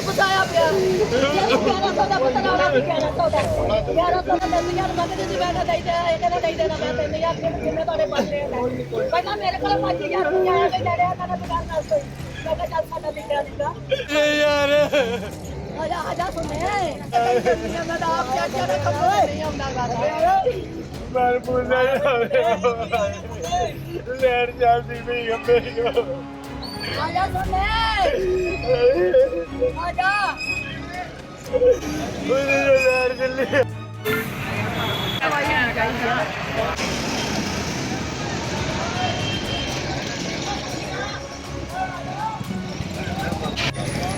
ਨਹੀਂ ਪਸਾਇਆ ਪਿਆ। ਜੇ ਪਿਆਰਾ ਸੌਦਾ ਪਤਾ ਨਾ ਪਿਆਰਾ ਸੌਦਾ। ਪਿਆਰਾ ਸੌਦਾ ਦਸ ਹਜ਼ਾਰ ਮੰਗਦੇ ਸੀ ਮੈਂ ਤਾਂ ਦੇ ਦੇ ਇਹ ਕਹਿੰਦਾ ਦੇ ਦੇਣਾ ਮੈਂ ਤਿੰਨ ਹਜ਼ਾਰ ਦੇ ਜਿੰਨੇ ਤੁਹਾਡੇ ਪਾਸੇ ਪਹਿਲਾਂ ਮੇਰੇ ਕੋਲ 5000 ਰੁਪਏ ਆਇਆ ਤੇ ਡੜਿਆ ਮੈਂ ਦੁਕਾਨ ਨਾਲ ਕੋਈ ਮੈਂ ਕਿਹਾ ਚੱਲ ਸਾਡਾ ਲਿਖਿਆ ਦਿੱਤਾ। ਯਾਰ। ਆਜਾ ਆਜਾ ਸੁਣੇ। ਮੈਂ ਤਾਂ ਆਪ ਜਾ ਕੇ ਕੰਮ ਨਹੀਂ ਆਉਂਦਾ ਕਰ ਮਰ ਪੁੱਲਾ ਲੈਣ ਜਾਂਦੀ ਵੀ ਕੋ ਆਜਾ ਸੁਣੇ। ਆਜਾ ਉਹਨੇ ਲੈਣ ਚੱਲੀ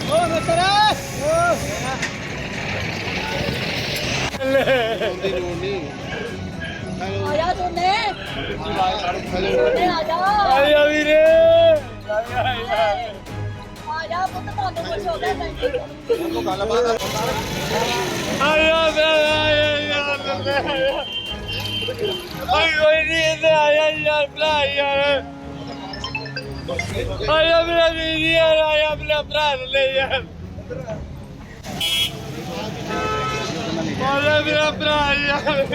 ਓ ਮਿੱਤਰਾ ਆਜਾ ਸੁਣੇ ਸੁਣੇ ਆਜਾ ਆਇਆ ਵੀਰੇ। ਆਇਆ ਆਇਆ। ਆਜਾ ਪੁੱਤ ਤੁਹਾਨੂੰ ਕੁਝ ਹੋ ਗਿਆ ਨਹੀਂ ਆਇਆ ਮੈਂ ਆਇਆ ਯਾਰ ਆਇਆ ਓਏ ਓਏ ਨਹੀਂ ਇਹਦੇ ਆਇਆ ਯਾਰ ਭਰਾ ਯਾਰ ਆਇਆ ਮੇਰਾ ਵੀਰ ਯਾਰ ਆਇਆ ਮੇਰਾ ਭਰਾ ਨੂੰ ਲੈ ਯਾਰ ਆਇਆ ਮੇਰਾ ਭਰਾ ਯਾਰ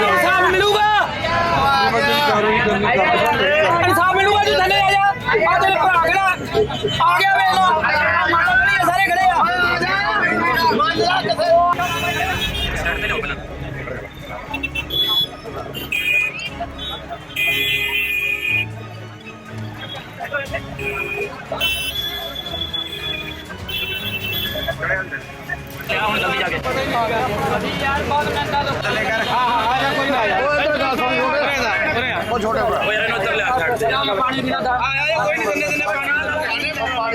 ਇਨਸਾਫ ਮਿਲੂਗਾ ਇਨਸਾਫ ਮਿਲੂਗਾ ਤੂੰ ਥੱਲੇ ਆ ਜਾ ਆ ਤੇਰੇ ਭਰਾ ਖੜਾ ਆ ਗਿਆ ਵੇਖ ਲੋ ਮਾਤਾ ਵਾਲੀ ਸਾਰੇ ਖੜੇ ਆ ਹੁਣ ਜਲਦੀ ਜਾ ਕੇ ਯਾਰ ਬਹੁਤ ਮਿਹਨਤਾਂ ਤੋਂ ਥੱਲੇ ਕਰ ਹਾਂ ਹਾਂ ਆ ਜਾ ਕੋਈ ਨਾ ਆ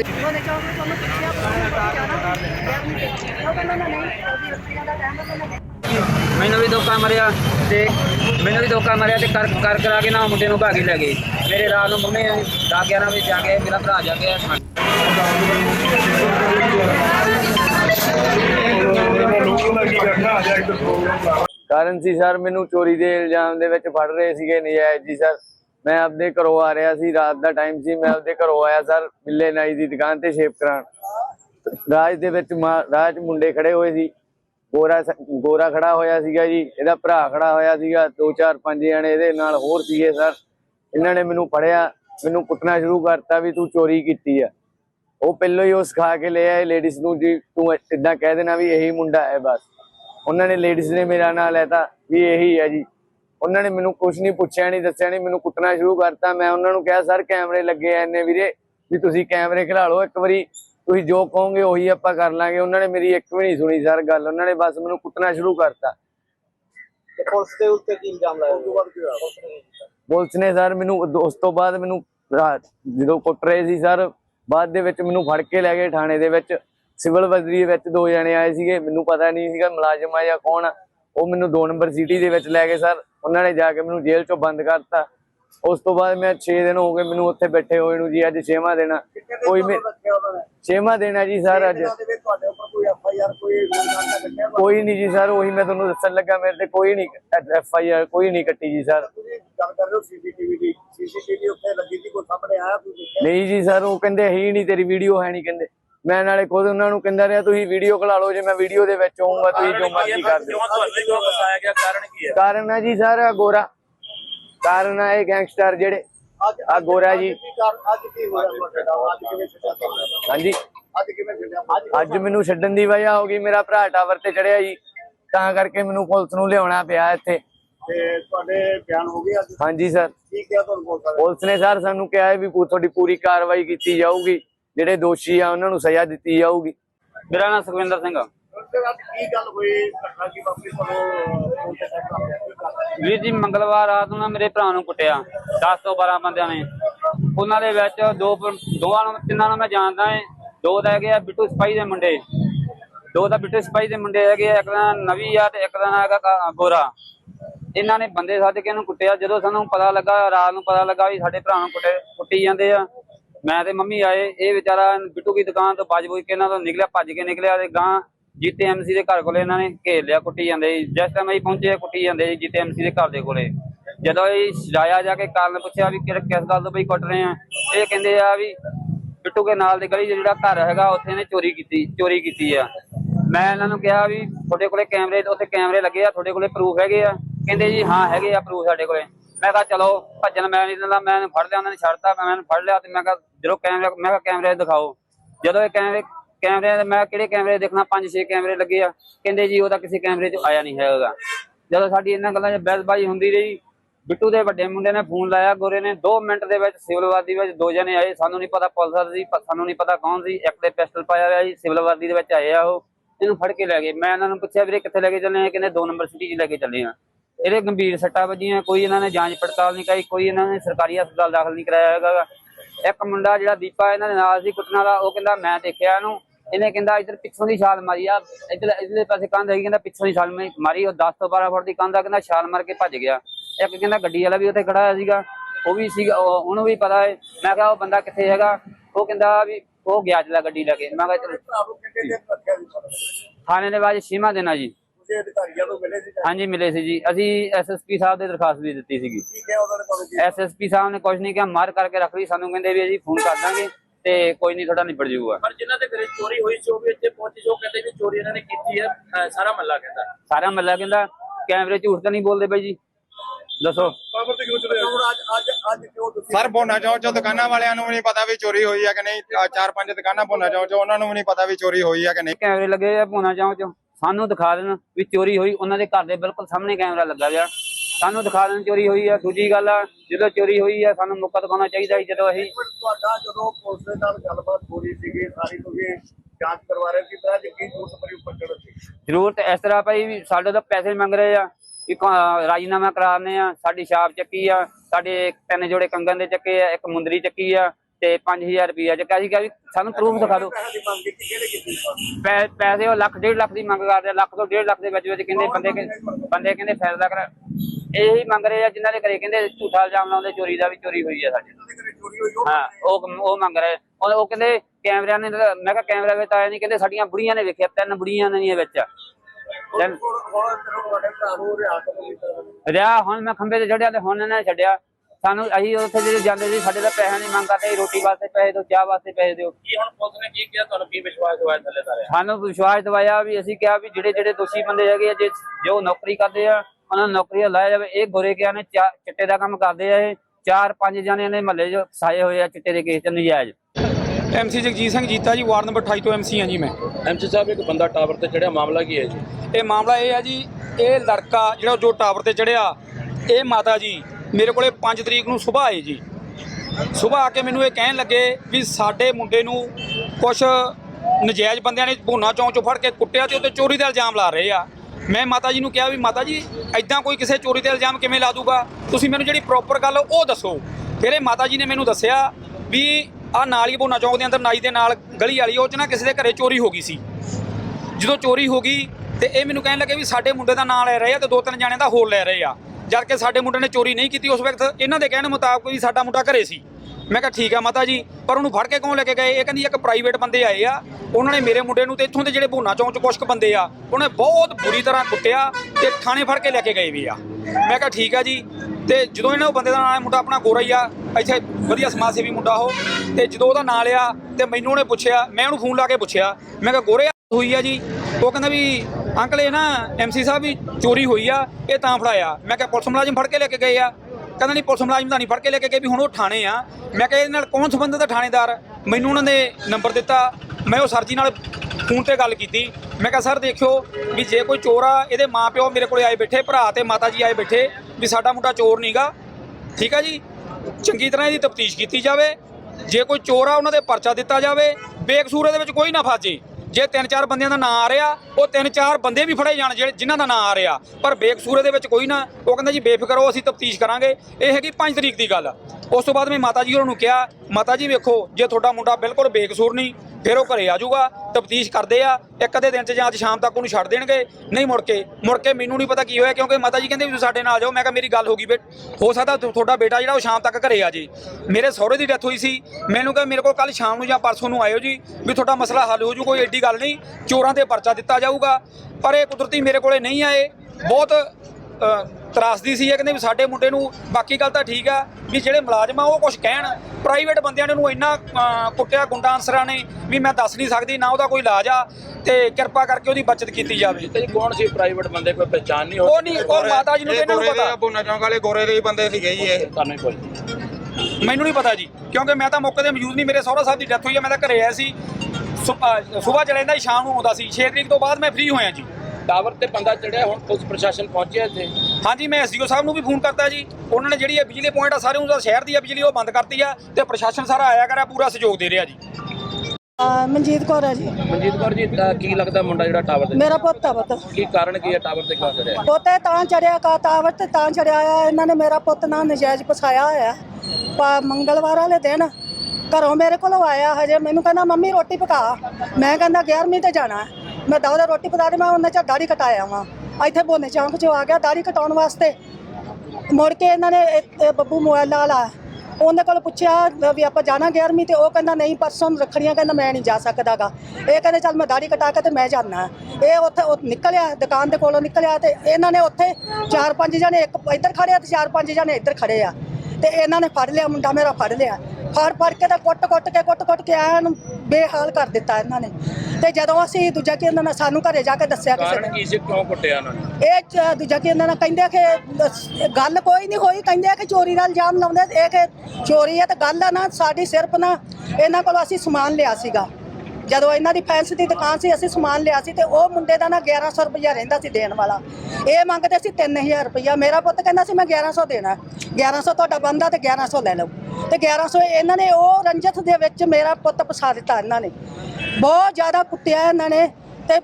ਉਹ ਪਾਣੀ ਮੈਨੂੰ ਵੀ ਧੋਖਾ ਮਰਿਆ ਤੇ ਮੈਨੂੰ ਵੀ ਧੋਖਾ ਮਰਿਆ ਤੇ ਕਰ ਕਰ ਕਰਾ ਕੇ ਨਾ ਮੁੰਡੇ ਨੂੰ ਭਾਗੀ ਲੈ ਗਏ। ਮੇਰੇ ਰਾਤ ਨੂੰ ਮੰਮੀ 10 11 ਵਜੇ ਜਾ ਕੇ ਮੇਰਾ ਭਰਾ ਜਾ ਕੇ ਕਾਰਨ ਸੀ ਸਰ ਮੈਨੂੰ ਚੋਰੀ ਦੇ ਇਲਜ਼ਾਮ ਦੇ ਵਿੱਚ ਫੜ ਰਹੇ ਸੀਗੇ ਨਜਾਇਜ਼ ਜੀ ਸਰ। ਮੈਂ ਆਪਦੇ ਘਰੋਂ ਆ ਰਿਹਾ ਸੀ, ਰਾਤ ਦਾ ਟਾਈਮ ਸੀ, ਮੈਂ ਆਪਦੇ ਘਰੋਂ ਆਇਆ ਸਰ ਮਿੱਲੇ ਨਾਈ ਦੀ ਦੁਕਾਨ ਤੇ ਸ਼ੇਪ ਕਰਾਉਣ। ਰਾਜ ਦੇ ਵਿੱਚ ਮਾ- ਰਾਜ ਮੁੰਡੇ ਖੜੇ ਹੋਏ ਸੀ। ਗੋਰਾ ਸ- ਗੋਰਾ ਖੜਾ ਹੋਇਆ ਸੀਗਾ ਜੀ, ਇਹਦਾ ਭਰਾ ਖੜਾ ਹੋਇਆ ਸੀਗਾ, ਦੋ ਚਾਰ ਪੰਜ ਜਣੇ ਇਹਦੇ ਨਾਲ ਹੋਰ ਸੀਗੇ ਸਰ ਇਹਨਾਂ ਨੇ ਮੈਨੂੰ ਫੜਿਆ, ਮੈਨੂੰ ਕੁੱਟਣਾ ਸ਼ੁਰੂ ਕਰਤਾ ਵੀ ਤੂੰ ਚੋਰੀ ਕੀਤੀ ਆ। ਉਹ ਪਹਿਲਾਂ ਹੀ ਉਹ ਸਿਖਾ ਕੇ ਲੈ ਆਏ ਲੇਡੀਜ਼ ਨੂੰ ਜੀ, ਤੂੰ ਇਦਾਂ ਕਹਿ ਦੇਣਾ ਵੀ ਇਹੀ ਮੁੰਡਾ ਹੈ ਬਸ। ਉਹਨਾਂ ਨੇ ਲੇਡੀਜ਼ ਨੇ ਮੇਰਾ ਨਾਂ ਲੈਤਾ ਵੀ ਇਹੀ ਹੈ ਜੀ। ਉਹਨਾਂ ਨੇ ਮੈਨੂੰ ਕੁਝ ਨਹੀਂ ਪੁੱਛਿਆ ਨਹੀਂ ਦੱਸਿਆ ਨਹੀਂ ਮੈਨੂੰ ਕੁੱਟਣਾ ਸ਼ੁਰੂ ਕਰਤਾ। ਮੈਂ ਉਹਨਾਂ ਨੂੰ ਕਿਹਾ ਸਰ ਕੈਮਰੇ ਲੱਗੇ ਐ ਇੰਨੇ ਵੀਰੇ ਵੀ ਤੁਸੀਂ ਕੈਮਰੇ ਖਿਲਾ ਲਓ ਇੱਕ ਵਾਰੀ। ਤੁਸੀਂ ਜੋ ਕਹੋਗੇ ਉਹੀ ਆਪਾਂ ਕਰ ਲਾਂਗੇ। ਉਹਨਾਂ ਨੇ ਮੇਰੀ ਇੱਕ ਵੀ ਨਹੀਂ ਸੁਣੀ ਸਰ ਗੱਲ। ਉਹਨਾਂ ਨੇ ਬਸ ਮੈਨੂੰ ਕੁੱਟਣਾ ਸ਼ੁਰੂ ਕਰਤਾ। ਪੁਲਿਸ ਦੇ ਉੱਤੇ ਕੀ ਇਲਜ਼ਾਮ ਲਾਇਆ? ਉਸ ਤੋਂ ਬਾਅਦ ਪੁਲਿਸ ਨੇ ਸਰ ਮੈਨੂੰ ਉਸ ਤੋਂ ਬਾਅਦ ਮੈਨੂੰ ਜਦੋਂ ਕੁੱਟ ਰਹੇ ਸੀ ਸਰ ਬਾਅਦ ਦੇ ਵਿੱਚ ਮੈਨੂੰ ਫੜ ਕੇ ਲੈ ਗਏ ਥਾਣੇ ਦੇ ਵਿੱਚ। ਸਿਵਲ ਬਜਰੀ ਵਿੱਚ ਦੋ ਜਣੇ ਆਏ ਸੀਗੇ। ਮੈਨੂੰ ਪਤਾ ਨਹੀਂ ਸੀਗਾ ਮੁਲਾਜ਼ਮ ਆ ਜਾਂ ਕੌਣ ਉਹ ਮੈਨੂੰ 2 ਨੰਬਰ ਸਿਟੀ ਦੇ ਵਿੱਚ ਲੈ ਗਏ ਸਰ। ਉਹਨਾਂ ਨੇ ਜਾ ਕੇ ਮੈਨੂੰ ਜੇਲ੍ਹ ਚੋਂ ਬੰਦ ਕਰਤਾ। ਉਸ ਤੋਂ ਬਾਅਦ ਮੈਂ 6 ਦਿਨ ਹੋ ਗਏ ਮੈਨੂੰ ਉੱਥੇ ਬੈਠੇ ਹੋਏ ਨੂੰ ਜੀ ਅੱਜ 6ਵਾਂ ਦਿਨ ਕੋਈ ਮੇ 6ਵਾਂ ਦਿਨ ਆ ਜੀ ਸਰ ਅੱਜ। ਕੋਈ ਨਹੀਂ ਜੀ ਸਰ ਉਹੀ ਮੈਂ ਤੁਹਾਨੂੰ ਦੱਸਣ ਲੱਗਾ ਮੇਰੇ ਤੇ ਕੋਈ ਨਹੀਂ ਐਫ ਆਈ ਆਰ ਕੋਈ ਨਹੀਂ ਕੱਟੀ ਜੀ ਸਰ। ਹੋ ਨਹੀਂ ਜੀ ਸਰ ਉਹ ਕਹਿੰਦੇ ਹੀ ਨਹੀਂ ਤੇਰੀ ਵੀਡੀਓ ਹੈ ਨਹੀਂ ਕਹਿੰਦੇ। ਮੈਂ ਨਾਲੇ ਖੁਦ ਉਹਨਾਂ ਨੂੰ ਕਹਿੰਦਾ ਰਿਹਾ ਤੁਸੀਂ ਵੀਡੀਓ ਖਲਾ ਲਓ ਜੇ ਮੈਂ ਵੀਡੀਓ ਦੇ ਵਿੱਚ ਆਉਂਗਾ ਤੁਸੀਂ ਜੋ ਮਰਜ਼ੀ ਕਰ ਦਿਓ। ਤੁਹਾਨੂੰ ਕਿਉਂ ਫਸਾਇਆ ਗਿਆ ਕਾਰਨ ਕੀ ਹੈ? ਕਾਰਨ ਹੈ ਜੀ ਸਰ ਗੋਰਾ ਕਾਰਨ ਹੈ ਇਹ ਗੈਂਗਸਟਰ ਜਿਹੜੇ। ਆ ਗੋਰਾ ਜੀ? ਹਾਂਜੀ। ਅੱਜ ਕਿਵੇਂ ਛੱਡਿਆ? ਅੱਜ ਅੱਜ ਮੈਨੂੰ ਛੱਡਣ ਦੀ ਵਜ੍ਹਾ ਹੋ ਗਈ ਮੇਰਾ ਭਰਾ ਟਾਵਰ ਤੇ ਚੜਿਆ ਜੀ। ਤਾਂ ਕਰਕੇ ਮੈਨੂੰ ਪੁਲਿਸ ਨੂੰ ਲਿਆਉਣਾ ਪਿਆ ਇੱਥੇ। ਤੇ ਤੁਹਾਡੇ ਬਿਆਨ ਹੋ ਗਏ ਅੱਜ? ਹਾਂਜੀ ਸਰ। ਕੀ ਕਿਹਾ ਤੁਹਾਨੂੰ ਪੁਲਿਸ ਨੇ? ਸਰ ਸਾਨੂੰ ਕਿਹਾ ਹੈ ਵੀ ਤੁਹਾਡੀ ਪੂਰੀ ਕਾਰਵਾਈ ਕੀਤੀ ਜਾਊਗੀ। ਜਿਹੜੇ ਦੋਸ਼ੀ ਆ, ਉਹਨਾਂ ਨੂੰ ਸਜ਼ਾ ਦਿੱਤੀ ਜਾਊਗੀ। ਮੇਰਾ ਨਾਮ ਸੁਖਵਿੰਦਰ ਸਿੰਘ ਆ। ਵੀਰ ਜੀ, ਮੰਗਲਵਾਰ ਰਾਤ ਨੂੰ ਨਾ ਮੇਰੇ ਭਰਾ ਨੂੰ ਕੁੱਟਿਆ। 10 ਤੋਂ 12 ਬੰਦਿਆਂ ਨੇ। ਉਹਨਾਂ ਦੇ ਵਿੱਚ ਦੋ ਪ- ਨੂੰ, ਤਿੰਨਾਂ ਨੂੰ ਮੈਂ ਜਾਣਦਾ ਏ ਦੋ ਤਾਂ ਹੈਗੇ ਆ ਬਿੱਟੂ ਸਪਾਈ ਦੇ ਮੁੰਡੇ। ਦੋ ਤਾਂ ਬਿੱਟੂ ਸਪਾਈ ਦੇ ਮੁੰਡੇ ਹੈਗੇ ਆ, ਇੱਕ ਦਾ ਨਵੀ ਆ ਤੇ ਇੱਕ ਦਾ ਨਾਂ ਹੈਗਾ ਗੋਰਾ। ਇਹਨਾਂ ਨੇ ਬੰਦੇ ਸੱਦ ਕੇ ਇਹਨੂੰ ਕੁੱਟਿਆ। ਜਦੋਂ ਸਾਨੂੰ ਪਤਾ ਲੱਗਾ, ਰਾਤ ਨੂੰ ਪਤਾ ਲੱਗਾ ਵੀ ਸਾਡੇ ਭਰਾ ਨੂੰ ਕੁੱਟੇ, ਕੁੱਟੀ ਜਾਂਦੇ ਆ। ਮੈਂ ਤੇ ਮੰਮੀ ਆਏ, ਇਹ ਵਿਚਾਰਾ ਬਿੱਟੂ ਦੀ ਦੁਕਾਨ ਤੋਂ ਬਾਜ ਬੁਜ ਕੇ ਇਹਨਾਂ ਤੋਂ ਨਿਕਲਿਆ, ਭੱਜ ਕੇ ਨਿਕਲਿਆ ਤੇ ਗਾਂ ਜੀਤੇ ਐਮਸੀ ਦੇ ਘਰ ਕੋਲੇ ਇਹਨਾਂ ਨੇ ਘੇਰ ਲਿਆ ਕੁੱਟੀ ਜਾਂਦੇ ਸੀ। ਜਿਸ ਟਾਈਮ ਅਸੀਂ ਪਹੁੰਚੇ ਕੁੱਟੀ ਜਾਂਦੇ ਸੀ ਜੀਤੇ ਐਮਸੀ ਦੇ ਘਰ ਦੇ ਕੋਲੇ। ਜਦੋਂ ਇਹ ਸਜਾਇਆ ਜਾ ਕੇ ਕਾਰਨ ਪੁੱਛਿਆ ਵੀ ਕਿ ਕਿਸ ਗੱਲ ਤੋਂ ਬਈ ਕੁੱਟ ਰਹੇ ਆ, ਇਹ ਕਹਿੰਦੇ ਆ ਵੀ ਬਿੱਟੂ ਕੇ ਨਾਲ ਦੀ ਗਲੀ 'ਚ ਜਿਹੜਾ ਘਰ ਹੈਗਾ, ਉੱਥੇ ਇਹਨੇ ਚੋਰੀ ਕੀਤੀ ਚੋਰੀ ਕੀਤੀ ਆ। ਮੈਂ ਇਹਨਾਂ ਨੂੰ ਕਿਹਾ ਵੀ ਤੁਹਾਡੇ ਕੋਲੇ ਕੈਮਰੇ, ਉੱਥੇ ਕੈਮਰੇ ਲੱਗੇ ਆ, ਤੁਹਾਡੇ ਕੋਲੇ ਪ੍ਰੂਫ ਹੈਗੇ ਆ। ਕਹਿੰਦੇ ਜੀ, ਹਾਂ, ਹੈਗੇ ਆ ਪ੍ਰੂਫ ਸਾਡੇ ਕੋਲੇ। ਮੈਂ ਕਿਹਾ, ਚਲੋ, ਭੱਜਣ ਮੈਂ ਨਹੀਂ ਦਿੰਦਾ, ਮੈਂ ਇਹਨੂੰ ਫੜ ਲਿਆ, ਉਹਨਾਂ ਨੇ ਛੱਡਤਾ ਮੈਂ ਇਹਨੂੰ ਫੜ ਲਿਆ ਤੇ ਮੈਂ ਕਿਹਾ ਜਦੋਂ ਕੈਮਰੇ ਮੈਂ ਕਿਹਾ ਕੈਮਰੇ ਦਿਖਾਓ। ਜਦੋਂ ਇਹ ਕੈਮਰੇ ਕੈਮਰੇ ਦੇ ਮੈਂ ਕਿਹੜੇ ਕੈਮਰੇ ਦੇਖਣਾ? ਪੰਜ ਛੇ ਕੈਮਰੇ ਲੱਗੇ ਆ। ਕਹਿੰਦੇ ਜੀ ਉਹਦਾ ਕਿਸੇ ਕੈਮਰੇ 'ਚ ਆਇਆ ਨਹੀਂ ਹੈਗਾ। ਜਦੋਂ ਸਾਡੀ ਇਹਨਾਂ ਗੱਲਾਂ 'ਚ ਬਹਿਸਬਾਜ਼ੀ ਹੁੰਦੀ ਰਹੀ, ਬਿੱਟੂ ਦੇ ਵੱਡੇ ਮੁੰਡੇ ਨੇ ਫੋਨ ਲਾਇਆ, ਗੋਰੇ ਨੇ 2 ਮਿੰਟ ਦੇ ਵਿੱਚ ਸਿਵਲ ਵਰਦੀ ਵਿੱਚ ਦੋ ਜਣੇ ਆਏ। ਸਾਨੂੰ ਨਹੀਂ ਪਤਾ ਪੁਲਿਸ ਸੀ ਸਾਨੂੰ ਨਹੀਂ ਪਤਾ ਕੌਣ ਸੀ। ਇੱਕ ਦੇ ਪਿਸਟਲ ਪਾਇਆ ਹੋਇਆ ਸੀ ਸਿਵਲ ਵਰਦੀ ਦੇ ਵਿੱਚ ਆਏ ਆ ਉਹ। ਇਹਨੂੰ ਫੜ ਕੇ ਲੈ ਗਏ। ਮੈਂ ਇਹਨਾਂ ਨੂੰ ਪੁੱਛਿਆ, ਵੀਰੇ ਕਿੱਥੇ ਲੈ ਕੇ ਚੱਲੇ ਆ? ਕਹਿੰਦੇ 2 ਨੰਬਰ ਸਿਟੀ 'ਚ ਲੈ ਕੇ ਚੱਲੇ ਆ। ਇਹਦੇ ਗੰਭੀਰ ਸੱਟਾਂ ਵੱਜੀਆਂ। ਕੋਈ ਇਹਨਾਂ ਨੇ ਜਾਂਚ ਪੜਤਾਲ ਨਹੀਂ ਕਰੀ, ਕੋਈ ਇਹਨਾਂ ਨੇ ਸਰਕਾਰੀ ਹਸਪਤਾਲ ਦਾਖਲ ਨਹੀਂ ਕਰਾਇਆ ਹੈਗਾ। ਇੱਕ ਮੁੰਡਾ ਜਿਹੜਾ ਦੀਪਾ ਇਹਨਾਂ ਦੇ ਨਾਲ ਸੀ ਕੁੱਟਣ ਵਾਲਾ ਉਹ ਕਹਿੰਦਾ ਮੈਂ ਦੇਖਿਆ ਇਹਨੂੰ। ਇਹਨੇ ਕਹਿੰਦਾ ਇੱਧਰ ਪਿੱਛੋਂ ਦੀ ਛਾਲ ਮਾਰੀ ਆ। ਇੱਧਰ ਇਧਰਲੇ ਪਾਸੇ ਕੰਧ ਹੈਗੀ ਕਹਿੰਦਾ ਪਿੱਛੋਂ ਦੀ ਛਾਲ ਮਾਰੀ- ਉਹ 10 ਤੋਂ 12 ਫੁੱਟ ਦੀ ਕੰਧ ਆ ਕਹਿੰਦਾ ਛਾਲ ਮਾਰ ਕੇ ਭੱਜ ਗਿਆ। ਇੱਕ ਕਹਿੰਦਾ ਗੱਡੀ ਵਾਲਾ ਵੀ ਉੱਥੇ ਖੜਾ ਹੋਇਆ ਸੀਗਾ। ਉਹ ਵੀ ਸੀਗਾ ਉਹ- ਉਹਨੂੰ ਵੀ ਪਤਾ ਹੈ। ਮੈਂ ਕਿਹਾ ਉਹ ਬੰਦਾ ਕਿੱਥੇ ਹੈਗਾ? ਉਹ ਕਹਿੰਦਾ ਵੀ ਉਹ ਗਿਆ ਚਲਾ ਗੱਡੀ ਲੈ ਕੇ। ਮੈਂ ਕਿਹਾ? ਥਾਣੇ ਦੇ ਬਾਅਦ ਛੇਵਾਂ ਆ ਜੀ। ਤੁਸੀਂ ਅਧਿਕਾਰੀਆਂ ਨੂੰ ਮਿਲੇ ਸੀ ਜਾਂ ਹਾਂਜੀ ਮਿਲੇ ਸੀ ਜੀ। ਅਸੀਂ ਐਸਐਸਪੀ ਸਾਹਿਬ ਦੇ ਦਰਖਾਸਤ ਵੀ ਦਿੱਤੀ ਸੀਗੀ। ਕੀ ਕਿਹਾ ਉਹਨਾਂ ਨੇ ਤੁਹਾਨੂੰ ਕੀ ਐਸਐਸਪੀ ਸਾਹਿਬ ਨੇ ਕੁਝ ਨਹੀਂ ਕਿਹਾ ਮਾਰ ਕਰਕੇ ਰੱਖ ਲਈ। ਸਾਨੂੰ ਕਹਿੰਦੇ ਵੀ ਅਸੀਂ ਫੋਨ ਕਰ ਦਾਂਗੇ ਤੇ ਕੋਈ ਨਹੀਂ ਤੁਹਾਡਾ ਨਿਬੜ ਜਾਊਗਾ। ਪਰ ਜਿਨ੍ਹਾਂ ਦੇ ਘਰੇ ਚੋਰੀ ਹੋਈ ਸੀ ਉਹ ਵੀ ਇੱਥੇ ਪਹੁੰਚੇ ਜੋ ਕਹਿੰਦੇ ਵੀ ਚੋਰੀ ਇਹਨਾਂ ਨੇ ਕੀਤੀ ਹੈ। ਅਹ ਸਾਰਾ ਮੱਲਾ ਕਹਿੰਦਾ। ਸਾਰਾ ਮੱਲਾ ਕਹਿੰਦਾ ਕੈਮਰੇ ਝੂਠ ਤਾਂ ਨਹੀਂ ਬੋਲਦੇ ਬਾਈ ਜੀ। ਦੱਸੋ। ਹੁਣ ਅੱਜ ਅੱਜ ਅੱਜ ਕਿਉਂ ਤੁਸੀਂ ਸਰ ਭੋਨਾ ਚੌਂਕ ਚੋਂ ਦੁਕਾਨਾਂ ਵਾਲਿਆਂ ਨੂੰ ਵੀ ਨਹੀਂ ਪਤਾ ਵੀ ਚੋਰੀ ਹੋਈ ਆ ਕਿ ਨਹੀਂ। ਆਹ ਚਾਰ ਪੰਜ ਦੁਕਾਨਾਂ ਭੋਨਾ ਚੌਂਕ ਚੋਂ ਉਹਨਾਂ ਨੂੰ ਵੀ ਨਹੀਂ ਪਤਾ ਵੀ ਚੋਰੀ ਹੋਈ ਆ ਕਿ ਨਹੀਂ। ਕੈਮਰੇ ਲੱਗੇ ਆ ਪੂਨਾ ਚੌਂਕ ਚ ਸਾਨੂੰ ਦਿਖਾ ਦੇਣ ਵੀ ਚੋਰੀ ਹੋਈ ਉਹਨਾਂ ਦੇ ਘਰ ਦੇ ਬਿਲਕੁਲ ਸਾਹਮਣੇ ਕੈਮਰਾ ਲੱਗਾ ਗਿਆ ਸਾਨੂੰ ਦਿਖਾ ਦੇਣ ਚੋਰੀ ਹੋਈ ਆ। ਦੂਜੀ ਗੱਲ ਆ ਜਦੋਂ ਚੋਰੀ ਹੋਈ ਆ ਸਾਨੂੰ ਮੌਕਾ ਦਿਖਾਉਣਾ ਚਾਹੀਦਾ ਸੀ ਜਦੋਂ ਅਸੀਂ ਤੁਹਾਡਾ ਜਦੋਂ ਪੁਲਿਸ ਦੇ ਨਾਲ ਗੱਲਬਾਤ ਹੋ ਰਹੀ ਸੀਗੀ ਸਾਰੀ ਤੁਸੀਂ ਜਾਂਚ ਕਰਵਾ ਰਹੇ ਸੀ ਤਾਂ ਕੀ ਜ਼ਰੂਰਤ ਪਈ ਉੱਪਰ ਚੜ੍ਹਨ ਦੀ? ਜ਼ਰੂਰਤ ਇਸ ਤਰ੍ਹਾਂ ਪਈ ਵੀ ਸਾਡੇ ਤੋਂ ਪੈਸੇ ਮੰਗ ਰਹੇ ਆ ਇੱਕ ਰਾਜੀਨਾਮਾ ਕਰਾਣੇ ਆ। ਸਾਡੀ ਛਾਪ ਚੱਕੀ ਆ ਸਾਡੇ ਤਿੰਨ ਜੋੜੇ ਕੰਗਨ ਦੇ ਚੱਕੇ ਆ ਇੱਕ ਮੁੰਦਰੀ ਚੱਕੀ ਆ। ਤੇ 5000 ਰੁਪਇਆ ਚੱਕਿਆ ਸੀ ਵੀ ਸਾਨੂੰ ਪ੍ਰੂਫ ਦਿਖਾ ਦਿਓ। ਪੈਸੇ ਪੈ- ਉਹ ਲੱਖ ਡੇਢ ਲੱਖ ਦੀ ਮੰਗ ਕਰਦੇ ਆ ਲੱਖ ਤੋਂ ਡੇਢ ਲੱਖ ਦੇ ਵਿੱਚ ਵਿੱਚ ਕਹਿੰਦੇ ਬੰਦੇ ਕਹਿ- ਬੰਦੇ ਕਹਿੰਦੇ ਫੈਸਲਾ ਕਰ ਇਹੀ ਮੰਗ ਰਹੇ ਆ ਜਿਨ੍ਹਾਂ ਦੇ ਘਰੇ ਕਹਿੰਦੇ ਝੂਠਾ ਇਲਜ਼ਾਮ ਲਾਉਂਦੇ ਚੋਰੀ ਦਾ ਵੀ ਚੋਰੀ ਹੋਈ ਆ ਸਾਡੇ। ਹਾਂ ਉਹ ਉਹ ਮੰਗ ਰਹੇ ਉਹ ਉਹ ਕਹਿੰਦੇ ਕੈਮਰਿਆਂ ਨੇ ਮੈਂ ਕਿਹਾ ਕੈਮਰਾ ਵਿੱਚ ਆਇਆ ਨਹੀਂ ਕਹਿੰਦੇ ਸਾਡੀਆਂ ਬੁੜੀਆਂ ਨੇ ਵੇਖਿਆ ਤਿੰਨ ਬੁੜੀਆਂ ਨੇ ਇਹ ਵਿੱਚ। ਰਿਆ ਹੁਣ ਮੈਂ ਖੰਬੇ ਤੇ ਚੜਿਆ ਤੇ ਹੁਣ ਇਹਨਾਂ ਨੇ ਛੱਡਿਆ। ਸਾਨੂੰ ਅਸੀਂ ਉੱਥੇ ਜਿਹੜੇ ਜਾਂਦੇ ਸੀ ਸਾਡੇ ਦਾ ਪੈਸਾ ਨਹੀਂ ਮੰਗ ਕਰਦੇ ਸੀ, ਰੋਟੀ ਵਾਸਤੇ ਪੈਸੇ ਦਿਓ ਚਾਹ ਵਾਸਤੇ ਪੈਸੇ ਦਿਓ। ਕੀ ਹੁਣ ਪੁਲਿਸ ਨੇ ਕੀ ਕਿਹਾ? ਤੁਹਾਨੂੰ ਕੀ ਵਿਸ਼ਵਾਸ ਹੋਇਆ ਥੱਲੇ ਸਾਰੇ ਸਾਨੂੰ ਵਿਸ਼ਵਾਸ ਦਿਵਾਇਆ ਵੀ ਅਸੀਂ ਕਿਹਾ ਵੀ ਜਿਹੜੇ ਜਿਹੜੇ ਦੋਸ਼ੀ ਬੰਦੇ ਹੈਗੇ ਆ ਜੇ ਜੋ ਨੌਕਰੀ ਕਰਦੇ ਆ ਉਹਨਾਂ ਨੂੰ ਨੌਕਰੀ ਲਾਇਆ ਜਾਵੇ। ਇਹ ਗੋਰੇ ਕਿਆ ਨੇ ਚਿੱਟੇ ਦਾ ਕੰਮ ਕਰਦੇ ਆ ਇਹ। ਚਾਰ ਪੰਜ ਜਣੇ ਨੇ ਮਹੱਲੇ 'ਚ ਫਸਾਏ ਹੋਏ ਆ ਚਿੱਟੇ ਦੇ ਕੇਸ 'ਚ ਨਜਾਇਜ਼। ਐਮਸੀ ਜਗਜੀਤ ਸਿੰਘ ਜੀਤਾ ਜੀ ਵਾਰਡ ਨੰਬਰ 28 ਤੋਂ ਐਮਸੀ ਹਾਂ ਜੀ ਮੈਂ। ਐਮਸੀ ਸਾਹਿਬ ਇੱਕ ਬੰਦਾ ਟਾਵਰ ਤੇ ਚੜਿਆ ਮਾਮਲਾ ਕੀ ਹੈ ਜੀ? ਇਹ ਮਾਮਲਾ ਇਹ ਹੈ ਜੀ ਇਹ ਲੜਕਾ ਜਿਹੜਾ ਜੋ ਟਾਵਰ ਤੇ ਚੜਿਆ ਇਹ ਮਾਤਾ ਜੀ ਮੇਰੇ ਕੋਲੇ 5 ਤਰੀਕ ਨੂੰ ਸਵੇਰ ਆਏ ਜੀ। ਸਵੇਰ ਆ ਕੇ ਮੈਨੂੰ ਇਹ ਕਹਿਣ ਲੱਗੇ ਵੀ ਸਾਡੇ ਮੁੰਡੇ ਨੂੰ ਕੁਝ ਨਜਾਇਜ਼ ਬੰਦਿਆਂ ਨੇ ਭੋਨਾ ਚੌਂਕ ਚੋਂ ਫੜ ਕੇ ਕੁੱਟਿਆ ਤੇ ਉਹਤੇ ਚੋਰੀ ਦਾ ਇਲਜ਼ਾਮ ਲਾ ਰਹੇ ਆ। ਮੈਂ ਮਾਤਾ ਜੀ ਨੂੰ ਕਿਹਾ ਵੀ ਮਾਤਾ ਜੀ ਐਦਾਂ ਕੋਈ ਕਿਸੇ ਚੋਰੀ ਦਾ ਇਲਜ਼ਾਮ ਕਿਵੇਂ ਲਾ ਦੂਗਾ? ਤੁਸੀਂ ਮੈਨੂੰ ਜਿਹੜੀ ਪ੍ਰੋਪਰ ਗੱਲ ਉਹ ਦੱਸੋ। ਫਿਰ ਇਹ ਮਾਤਾ ਜੀ ਨੇ ਮੈਨੂੰ ਦੱਸਿਆ ਵੀ ਆ ਨਾਲ ਹੀ ਭੋਨਾ ਚੌਂਕ ਦੇ ਅੰਦਰ ਨਾਈ ਦੇ ਨਾਲ ਗਲੀ ਵਾਲੀ, ਉਹ ਚ ਨਾ ਕਿਸੇ ਦੇ ਘਰੇ ਚੋਰੀ ਹੋ ਗਈ ਸੀ। ਜਦੋਂ ਚੋਰੀ ਹੋ ਗਈ ਤੇ ਇਹ ਮੈਨੂੰ ਕਹਿਣ ਲੱਗੇ ਵੀ ਸਾਡੇ ਮੁੰਡੇ ਦਾ ਨਾਂ ਲੈ ਰਹੇ ਆ ਤੇ ਦੋ ਤਿੰਨ ਜਣਿਆਂ ਦਾ ਹੋਰ ਲੈ ਰਹੇ ਆ। ਜਦ ਕਿ ਸਾਡੇ ਮੁੰਡੇ ਨੇ ਚੋਰੀ ਨਹੀਂ ਕੀਤੀ ਉਸ ਵਕਤ, ਇਹਨਾਂ ਦੇ ਕਹਿਣ ਮੁਤਾਬਕ ਵੀ ਸਾਡਾ ਮੁੰਡਾ ਘਰੇ ਸੀ। ਮੈਂ ਕਿਹਾ, ਠੀਕ ਆ ਮਾਤਾ ਜੀ, ਪਰ ਉਹਨੂੰ ਫੜ ਕੇ ਕੌਣ ਲੈ ਕੇ ਗਏ? ਇਹ ਕਹਿੰਦੀ, ਇੱਕ ਪ੍ਰਾਈਵੇਟ ਬੰਦੇ ਆਏ ਆ, ਉਹਨਾਂ ਨੇ ਮੇਰੇ ਮੁੰਡੇ ਨੂੰ ਤੇ ਇੱਥੋਂ ਦੇ ਜਿਹੜੇ ਭੋਨਾ ਚੌਂਕ ਚ ਕੁਛ ਬੰਦੇ ਆ, ਉਹਨੇ ਬਹੁਤ ਬੁਰੀ ਤਰ੍ਹਾਂ ਕੁੱਟਿਆ ਤੇ ਥਾਣੇ ਫੜ ਕੇ ਲੈ ਕੇ ਗਏ ਵੀ ਆ। ਮੈਂ ਕਿਹਾ, ਠੀਕ ਆ ਜੀ। ਤੇ ਜਦੋਂ ਇਹਨਾਂ ਉਹ ਬੰਦੇ ਦਾ ਨਾਂ ਮੁੰਡਾ ਆਪਣਾ ਗੋਰਾ ਹੀ ਆ, ਇੱਥੇ ਵਧੀਆ ਸਮਾਜ ਸੇਵੀ ਮੁੰਡਾ ਉਹ, ਤੇ ਜਦੋਂ ਉਹਦਾ ਨਾਂ ਲਿਆ ਤੇ ਮੈਨੂੰ ਉਹਨੇ ਪੁੱਛਿਆ, ਮੈਂ ਉਹਨੂੰ ਫੋਨ ਲਾ ਕੇ ਪੁੱਛਿਆ, ਮੈਂ ਕਿਹਾ, ਗੋਰੇ ਹੋਈ ਆ ਜੀ? ਉਹ ਕਹਿੰਦਾ ਵੀ ਅੰਕਲ, ਇਹ ਨਾ ਐਮਸੀ ਸਾਹਿਬ ਵੀ ਚੋਰੀ ਹੋਈ ਆ, ਇਹ ਤਾਂ ਫੜਾਇਆ। ਮੈਂ ਕਿਹਾ, ਪੁਲਿਸ ਮੁਲਾਜ਼ਮ ਫੜ ਕੇ ਲੈ ਕੇ ਗਏ ਆ। ਕਹਿੰਦਾ, ਨਹੀਂ, ਪੁਲਿਸ ਮੁਲਾਜ਼ਮ ਤਾਂ ਨਹੀਂ ਫੜ ਕੇ ਲੈ ਕੇ ਗਏ ਵੀ ਹੁਣ ਉਹ ਥਾਣੇ ਆ। ਮੈਂ ਕਿਹਾ, ਇਹਦੇ ਨਾਲ ਕੌਣ ਸੰਬੰਧਿਤ ਆ ਥਾਣੇਦਾਰ? ਮੈਨੂੰ ਉਹਨਾਂ ਨੇ ਨੰਬਰ ਦਿੱਤਾ। ਮੈਂ ਉਹ ਸਰ ਜੀ ਨਾਲ ਫੋਨ ਤੇ ਗੱਲ ਕੀਤੀ। ਮੈਂ ਕਿਹਾ, ਸਰ, ਦੇਖਿਓ ਵੀ ਜੇ ਕੋਈ ਚੋਰ ਆ, ਇਹਦੇ ਮਾਪਿਓ ਮੇਰੇ ਕੋਲੇ ਆਏ ਬੈਠੇ, ਭਰਾ ਤੇ ਮਾਤਾ ਜੀ ਆਏ ਬੈਠੇ, ਵੀ ਸਾਡਾ ਮੁੰਡਾ ਚੋਰ ਨਹੀਂਗਾ ਠੀਕ ਆ ਜੀ? ਚੰਗੀ ਤਰ੍ਹਾਂ ਇਹਦੀ ਤਫਤੀਸ਼ ਕੀਤੀ ਜਾਵੇ। ਜੇ ਕੋਈ ਚੋਰ ਆ, ਉਹਨਾਂ ਦੇ ਪਰਚਾ ਦਿੱਤਾ ਜਾਵੇ। ਬੇਕਸੂਰ ਇਹਦੇ ਵਿੱਚ ਕੋਈ ਨਾ ਫਾਜੇ ਜੇ ਤਿੰਨ ਚਾਰ ਬੰਦਿਆਂ ਦਾ ਨਾਂ ਆ ਰਿਹਾ, ਉਹ ਤਿੰਨ ਚਾਰ ਬੰਦੇ ਵੀ ਫੜੇ ਜਾਣ ਜਿਹੜੇ ਜਿਨ੍ਹਾਂ ਦਾ ਨਾਂ ਆ ਰਿਹਾ। ਪਰ ਬੇਕਸੂਰ ਇਹਦੇ ਵਿੱਚ ਕੋਈ ਨਾ, ਉਹ ਕਹਿੰਦਾ ਜੀ ਬੇਫਿਕਰ ਹੋ ਅਸੀਂ ਤਫਤੀਸ਼ ਕਰਾਂਗੇ। ਇਹ ਹੈਗੀ 5 ਤਰੀਕ ਦੀ ਗੱਲ। ਉਸ ਤੋਂ ਬਾਅਦ ਮੈਂ ਮਾਤਾ ਜੀ ਹੋਰਾਂ ਨੂੰ ਕਿਹਾ, ਮਾਤਾ ਜੀ ਵੇਖੋ, ਜੇ ਤੁਹਾਡਾ ਮੁੰਡਾ ਬਿਲਕੁਲ ਬੇਕਸੂਰ ਨਹੀਂ, ਫਿਰ ਉਹ ਘਰੇ ਆ ਜਾਊਗਾ, ਤਫਤੀਸ਼ ਕਰਦੇ ਆ, ਇੱਕ ਅੱਧੇ ਦਿਨ ਚ ਜਾਂ ਅੱਜ ਸ਼ਾਮ ਤੱਕ ਉਹਨੂੰ ਛੱਡ ਦੇਣਗੇ। ਨਹੀਂ ਮੁੜ ਕੇ ਮੁੜ ਕੇ ਮੈਨੂੰ ਨਹੀਂ ਪਤਾ ਕੀ ਹੋਇਆ, ਕਿਉਂਕਿ ਮਾਤਾ ਜੀ ਕਹਿੰਦੇ ਵੀ ਤੁਸੀਂ ਸਾਡੇ ਨਾਲ ਜਾਓ। ਮੈਂ ਕਿਹਾ, ਮੇਰੀ ਗੱਲ ਹੋ ਗਈ ਬੇਟ, ਹੋ ਸਕਦਾ ਤੁਹਾਡਾ ਬੇਟਾ ਜਿਹੜਾ ਉਹ ਸ਼ਾਮ ਤੱਕ ਘਰੇ ਆ ਜੇ। ਮੇਰੇ ਸਹੁਰੇ ਦੀ ਡੈਥ ਹੋਈ ਸੀ। ਮੈਨੂੰ ਕਿਹਾ, ਮੇਰੇ ਕੋਲ ਕੱਲ ਸ਼ਾਮ ਨੂੰ ਜਾਂ ਪਰਸੋਂ ਨੂੰ ਆਇਓ ਜੀ, ਵੀ ਤੁਹਾਡਾ ਮਸਲਾ ਹੱਲ ਹੋ ਜੂ ਕੋਈ ਐਡੀ ਗੱਲ ਨਹੀਂ ਚੋਰਾਂ ਤੇ ਪਰਚਾ ਦਿੱਤਾ ਜਾਊਗਾ। ਪਰ ਇਹ ਕੁਦਰਤੀ ਮੇਰੇ ਕੋਲੇ ਨਹੀਂ ਆਏ। ਬਹੁਤ ਤਰਾਸਦੀ ਸੀ ਇਹ ਕਹਿੰਦੇ ਵੀ ਸਾਡੇ ਮੁੰਡੇ ਨੂੰ ਬਾਕੀ ਗੱਲ ਤਾਂ ਠੀਕ ਆ ਵੀ ਜਿਹੜੇ ਮੁਲਾਜ਼ਮ ਆ ਉਹ ਕੁਝ ਕਹਿਣ। ਪ੍ਰਾਈਵੇਟ ਬੰਦਿਆਂ ਨੇ ਨੂੰ ਇੰਨਾ ਕੁੱਟਿਆ ਗੁੰਡਾ ਅਨਸਰਾਂ ਨੇ ਵੀ ਮੈਂ ਦੱਸ ਨਹੀਂ ਸਕਦੀ ਨਾ ਉਹਦਾ ਕੋਈ ਇਲਾਜ ਆ ਤੇ ਕਿਰਪਾ ਕਰਕੇ ਉਹਦੀ ਬਚਤ ਕੀਤੀ ਜਾਵੇ। ਤੇ ਕੌਣ ਸੀ ਪ੍ਰਾਈਵੇਟ ਬੰਦੇ ਕੋਈ ਪਛਾਣ ਨਹੀਂ ਹੋ ਉਹ ਨਹੀਂ ਉਹ ਮਾਤਾ ਜੀ ਨੂੰ ਇਹਨਾਂ ਨੂੰ ਪਤਾ। ਬੋਨਾ ਚੌਂਕ ਵਾਲੇ ਗੋਰੇ ਦੇ ਹੀ ਬੰਦੇ ਸੀਗੇ ਜੀ ਇਹ। ਤੁਹਾਨੂੰ ਹੀ ਕੋਈ। ਮੈਨੂੰ ਨਹੀਂ ਪਤਾ ਜੀ ਕਿਉਂਕਿ ਮੈਂ ਤਾਂ ਮੌਕੇ ਤੇ ਮੌਜੂਦ ਨਹੀਂ ਮੇਰੇ ਸਹੁਰਾ ਸਾਹਿਬ ਦੀ ਡੈਥ ਹੋਈ ਹੈ ਮੈਂ ਤਾਂ ਘਰੇ ਆਇਆ ਸੀ। ਸਵੇਰ ਚਲੇ ਜਾਂਦਾ ਸੀ ਸ਼ਾਮ ਨੂੰ ਆਉਂਦਾ ਸੀ 6 ਤਰੀਕ ਤੋਂ ਬਾਅਦ ਮੈਂ ਫ੍ਰੀ ਹੋਇਆ ਜੀ। ਟਾਵਰ ਤੇ ਬੰਦਾ ਚੜਿਆ ਹੁਣ ਪੁਲਿਸ ਪ੍ਰਸ਼ਾਸਨ ਪਹੁੰਚਿਆ ਇੱਥੇ? ਹਾਂਜੀ ਮੈਂ ਐਸਡੀਓ ਸਾਹਿਬ ਨੂੰ ਵੀ ਫੋਨ ਕਰਤਾ ਜੀ। ਉਹਨਾਂ ਨੇ ਜਿਹੜੀ ਇਹ ਬਿਜਲੀ ਪੁਆਇੰਟ ਆ ਸਾਰੇ ਉਹਨਾਂ ਸ਼ਹਿਰ ਦੀ ਆ ਬਿਜਲੀ ਉਹ ਬੰਦ ਕਰਤੀ ਆ ਤੇ ਪ੍ਰਸ਼ਾਸਨ ਸਾਰਾ ਆਇਆ ਕਰਾ ਪੂਰਾ ਸਹਿਯੋਗ ਦੇ ਰਿਹਾ ਜੀ। ਅਹ ਮਨਜੀਤ ਕੌਰ ਹੈ ਜੀ। ਮਨਜੀਤ ਕੌਰ ਜੀ ਤਾਂ ਕੀ ਲੱਗਦਾ ਮੁੰਡਾ ਜਿਹੜਾ ਟਾਵਰ ਤੇ ਮੇਰਾ ਪੁੱਤ ਆ ਪੁੱਤ। ਕੀ ਕਾਰਨ ਕੀ ਹੈ ਟਾਵਰ ਤੇ ਕਿਉਂ ਚੜਿਆ? ਪੋਤੇ ਤਾਂ ਚੜਿਆ ਕਾ ਤਾਵਰ ਤੇ ਤਾਂ ਚੜਿਆ ਆ। ਇਹਨਾਂ ਨੇ ਮੇਰਾ ਪੁੱਤ ਨਾ ਨਜਾਇਜ਼ ਫਸਾਇਆ ਹੋਇਆ। ਪਾ ਮੰਗਲਵਾਰ ਵਾਲੇ ਦਿਨ ਘਰੋਂ ਮੇਰੇ ਕੋਲ ਆਇਆ ਹਜੇ, ਮੈਨੂੰ ਕਹਿੰਦਾ, ਮੰਮੀ, ਰੋਟੀ ਪਕਾ। ਮੈਂ ਕਹਿੰਦਾ 11ਵੀਂ ਤੇ ਜਾਣਾ ਮੈਂ ਦੌੜਾ ਰੋਟੀ ਪਕਾ ਦੇ ਮੈਂ ਉਹਨਾਂ ਚ ਦਾੜੀ ਕਟਾਇਆ ਵਾਂ। ਇੱਥੇ ਬੋਨੇ ਚੌਂਕ ਚ ਆ ਗਿਆ ਦਾੜੀ ਕਟਾਉਣ ਵਾਸਤੇ। ਮੁੜ ਕੇ ਇਹਨਾਂ ਨੇ ਇਹ- ਇਹ ਬੱਬੂ ਮੋਬਾਈਲ ਵਾਲਾ ਉਹਦੇ ਕੋਲ ਪੁੱਛਿਆ ਵੀ ਆਪਾਂ ਜਾਣਾ 11ਵੀਂ ਤੇ, ਉਹ ਕਹਿੰਦਾ, ਨਹੀਂ, ਪਰਸੋਂ ਨੂੰ ਰੱਖੜੀਆਂ, ਕਹਿੰਦਾ, ਮੈਂ ਨਹੀਂ ਜਾ ਸਕਦਾਗਾ। ਇਹ ਕਹਿੰਦੇ, ਚੱਲ, ਮੈਂ ਦਾੜੀ ਕਟਾ ਕੇ ਤੇ ਮੈਂ ਜਾਣਾ ਇਹ ਉੱਥੇ ਉਹ ਨਿਕਲਿਆ, ਦੁਕਾਨ ਦੇ ਕੋਲੋਂ ਨਿਕਲਿਆ ਤੇ ਇਹਨਾਂ ਨੇ ਉੱਥੇ ਚਾਰ ਪੰਜ ਜਣੇ ਇੱਕ, ਇੱਧਰ ਖੜੇ ਆ ਤੇ ਚਾਰ ਪੰਜ ਜਣੇ ਇੱਧਰ ਖੜੇ ਆ। ਤੇ ਇਹਨਾਂ ਨੇ ਫੜ ਲਿਆ, ਮੁੰਡਾ ਮੇਰਾ ਫੜ ਲਿਆ। ਫੜ ਫੜ ਕੇ ਤਾਂ ਕੁੱਟ ਕੁੱਟ ਕੇ ਕੁੱਟ ਕੁੱਟ ਕੇ ਆਇਆ ਨੂੰ ਬੇਹਾਲ ਕਰ ਦਿੱਤਾ ਇਹਨਾਂ ਨੇ। ਤੇ ਜਦੋਂ ਅਸੀਂ ਦੂਜਾ ਕਿ ਇਹਨਾਂ ਨੇ ਸਾਨੂੰ ਘਰੇ ਜਾ ਕੇ ਦੱਸਿਆ ਕਿਸੇ ਨੇ। ਕਾਰਨ ਕੀ ਸੀ? ਕਿਉਂ ਕੁੱਟਿਆ ਉਹਨਾਂ ਨੇ? ਇਹ ਚ- ਦੂਜਾ ਕਿ ਇਹਨਾਂ ਨੇ ਕਹਿੰਦੇ ਕਿ ਦ- ਗੱਲ ਕੋਈ ਨਹੀਂ ਹੋਈ ਕਹਿੰਦੇ ਕਿ ਚੋਰੀ ਦਾ ਇਲਜ਼ਾਮ ਲਾਉਂਦੇ ਇਹ ਕਿ ਚੋਰੀ ਹੈ ਤੇ ਗੱਲ ਆ ਨਾ ਸਾਡੀ ਸਿਰਫ ਨਾ ਇਹਨਾਂ ਕੋਲ ਅਸੀਂ ਸਮਾਨ ਲਿਆ ਸੀਗਾ। ਜਦੋਂ ਇਹਨਾਂ ਦੀ ਫੈਂਸ ਦੀ ਦੁਕਾਨ ਸੀ ਅਸੀਂ ਸਮਾਨ ਲਿਆ ਸੀ ਤੇ ਉਹ ਮੁੰਡੇ ਦਾ ਨਾ 1100 ਰੁਪਇਆ ਰਹਿੰਦਾ ਸੀ ਦੇਣ ਵਾਲਾ। ਇਹ ਮੰਗਦੇ ਸੀ 3000 ਰੁਪਇਆ। ਮੇਰਾ ਪੁੱਤ ਕਹਿੰਦਾ ਸੀ ਮੈਂ 1100 ਦੇਣਾ। 1100 ਤੁਹਾਡਾ ਬੰਦਾ ਤੇ 1100 ਲੈ ਲਓ। ਤੇ 1100 ਇਹਨਾਂ ਨੇ ਉਹ ਰੰਜਤ ਦੇ ਵਿੱਚ ਮੇਰਾ ਪੁੱਤ ਫਸਾ ਦਿੱਤਾ ਇਹਨਾਂ ਨੇ। ਬਹੁਤ ਜ਼ਿਆਦਾ ਕੁੱਟਿਆ ਇਹਨਾਂ ਨੇ ਤੇ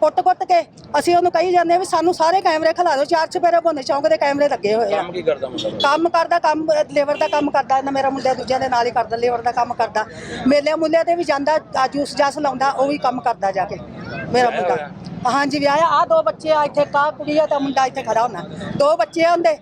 ਕੁੱਟ-ਕੁੱਟ ਕੇ ਅਸੀਂ ਉਹਨੂੰ ਕਹੀ ਜਾਂਦੇ ਆ ਵੀ ਸਾਨੂੰ ਸਾਰੇ ਕੈਮਰੇ ਖਿਲਾ ਦਿਓ ਚਾਰ ਚਪੇਰੇ ਬੋਨੇ ਚੌਂਕ ਦੇ ਕੈਮਰੇ ਲੱਗੇ ਹੋਏ ਆ। ਕੰਮ ਕੀ ਕਰਦਾ ਮੁੰਡਾ? ਕੰਮ ਕਰਦਾ ਕੰਮ ਲੇਬਰ ਦਾ ਕੰਮ ਕਰਦਾ ਇਹਨਾਂ ਮੇਰਾ ਮੁੰਡਾ ਦੂਜਿਆਂ ਦੇ ਨਾਲ ਹੀ ਕਰਦਾ ਲੇਬਰ ਦਾ ਕੰਮ ਕਰਦਾ। ਮੇਲੇ ਮੁੱਲੇ ਤੇ ਵੀ ਜਾਂਦਾ ਜੂਸ ਜਾਸ ਲਾਉਂਦਾ ਉਹ ਵੀ ਕੰਮ ਕਰਦਾ ਜਾ ਕੇ ਮੇਰਾ ਮੁੰਡਾ। ਹਾਂਜੀ ਵਿਆਹਿਆ ਆ ਦੋ ਬੱਚੇ ਆ ਇੱਥੇ ਕਾ ਕੁੜੀ ਆ ਤਾਂ ਮੁੰਡਾ ਇੱਥੇ ਖੜਾ ਹੁੰਦਾ। ਦੋ ਬੱਚੇ ਆ ਉਹਦੇ।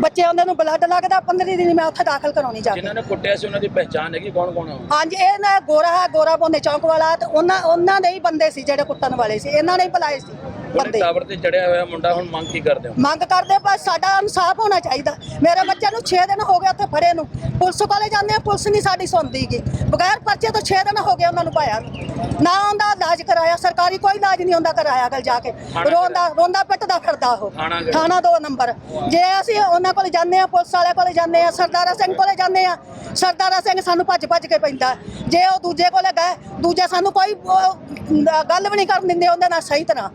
ਬੱਚੇ ਉਹਦੇ ਨੂੰ ਬਲੱਡ ਲੱਗਦਾ 15 ਦਿਨ ਮੈਂ ਉੱਥੇ ਦਾਖਲ ਕਰਾਉਣੀ ਜਾ ਕੇ। ਜਿਨ੍ਹਾਂ ਨੇ ਕੁੱਟਿਆ ਸੀ ਉਹਨਾਂ ਦੀ ਪਹਿਚਾਣ ਹੈਗੀ ਕੌਣ ਕੌਣ ਆ ਹਾਂਜੀ ਇਹ ਨਾ ਗੋਰਾ ਹੈ ਗੋਰਾ ਬੋਨੇ ਚੌਂਕ ਵਾਲਾ ਤੇ ਉਹਨਾਂ ਉਹਨਾਂ ਦੇ ਹੀ ਬੰਦੇ ਸੀ ਜਿਹੜੇ ਕੁੱਟਣ ਵਾਲੇ ਸੀ ਇਹਨਾਂ ਨੇ ਹੀ ਬੁਲਾਏ ਸੀ। ਬੰਦੇ। ਟਾਵਰ ਤੇ ਚੜਿਆ ਹੋਇਆ ਮੁੰਡਾ ਹੁਣ ਮੰਗ ਕੀ ਕਰਦੇ ਹੋ? ਮੰਗ ਕਰਦੇ ਪਰ ਸਾਡਾ ਇਨਸਾਫ ਹੋਣਾ ਚਾਹੀਦਾ। ਮੇਰੇ ਬੱਚੇ ਨੂੰ 6 ਦਿਨ ਹੋ ਗਏ ਉੱਥੇ ਫੜੇ ਨੂੰ। ਪੁਲਿਸ ਕੋਲੇ ਜਾਂਦੇ ਆ ਪੁਲਿਸ ਨਹੀਂ ਸਾਡੀ ਸੁਣਦੀਗੀ ਬਗੈਰ ਪਰਚੇ ਤੋਂ 6 ਦਿਨ ਹੋ ਗਏ ਉਹਨਾਂ ਨੂੰ ਪਾਇਆ ਨੂੰ। ਨਾ ਉਹਦਾ ਇਲਾਜ ਕਰਾਇਆ ਸਰਕਾਰੀ ਕੋਈ ਇਲਾਜ ਨਹੀਂ ਹੁੰਦਾ ਕਰਾਇਆ ਗੱਲ ਜਾ ਕੇ। ਰੋਂਦਾ ਰੋਂਦਾ ਪਿੱਟਦਾ ਫਿਰਦਾ ਉਹ। ਥਾਣਾ ਕਿਹੜਾ? ਥਾਣਾ 2 ਨੰਬਰ। ਜੇ ਅਸੀਂ ਉਹਨਾਂ ਕੋਲ ਜਾਂਦੇ ਆ ਪੁਲਿਸ ਵਾਲਿਆਂ ਕੋਲੇ ਜਾਂਦੇ ਆ ਸਰਦਾਰਾ ਸਿੰਘ ਕੋਲੇ ਜਾਂਦੇ ਆ ਸਰਦਾਰਾ ਸਿੰਘ ਸਾਨੂੰ ਭੱਜ ਭੱਜ ਕੇ ਪੈਂਦਾ। ਜੇ ਉਹ ਦੂਜੇ ਕੋਲੇ ਗਏ ਦੂਜੇ ਸਾਨੂੰ ਕੋਈ ਗੱਲ ਵੀ ਨਹੀਂ ਕਰਨ ਦਿੰਦੇ ਉਹਦੇ ਨਾਲ ਸਹੀ ਤਰ੍ਹਾਂ।